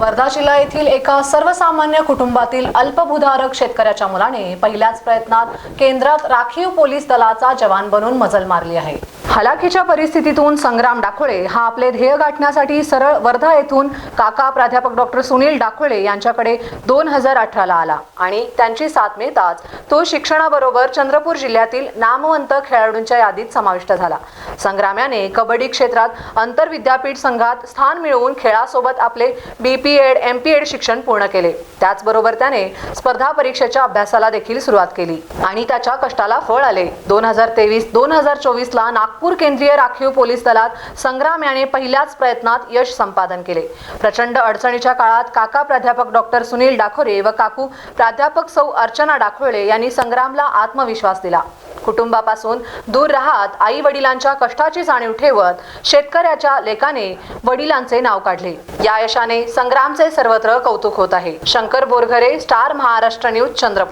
वर्धा जिल्हा येथील एका सर्वसामान्य कुटुंबातील अल्पभूधारक शेतकऱ्याच्या मुलाने पहिल्याच प्रयत्नात केंद्रात राखीव पोलीस दलाचा जवान बनून मजल मारली आहे. हलाखीच्या परिस्थितीतून संग्राम डाखोळे हा आपले ध्येय गाठण्यासाठी सरळ वर्धा येथून काका प्राध्यापक डॉक्टर सुनील डाखोळे यांच्याकडे दोन हजार अठराला आला. आणि त्यांची साथ मिळताच तो शिक्षणाबरोबर चंद्रपूर जिल्ह्यातील नामवंत खेळाडूंच्या यादीत समाविष्ट झाला. संग्राम याने कबड्डी क्षेत्रात आंतर विद्यापीठ संघात स्थान मिळवून खेळासोबत आपले B P Ed M P Ed शिक्षण पूर्ण केले. त्याचबरोबर त्याने स्पर्धा परीक्षेच्या अभ्यासाला देखील सुरुवात केली. आणि त्याच्या कष्टाला फळ आले. दोन हजार तेवीस दोन हजार चोवीसला नागपूर नागपूर केंद्रीय राखीव पोलीस दलात संग्राम याने पहिल्याच प्रयत्नात यश संपादन केले. प्रचंड अडचणीच्या काळात काका प्राध्यापक डॉक्टर सुनील डाखोरे व काकू प्राध्यापक सौ अर्चना डाखोळे यांनी संग्रामला आत्मविश्वास दिला. कुटुंबापासून दूर राहत आई वडिलांच्या कष्टाची जाणीव ठेवत शेतकऱ्याच्या लेखाने वडिलांचे नाव काढले. या यशाने संग्रामचे सर्वत्र कौतुक होत आहे. Shankar Borghare star Maharashtra news Chandrapur.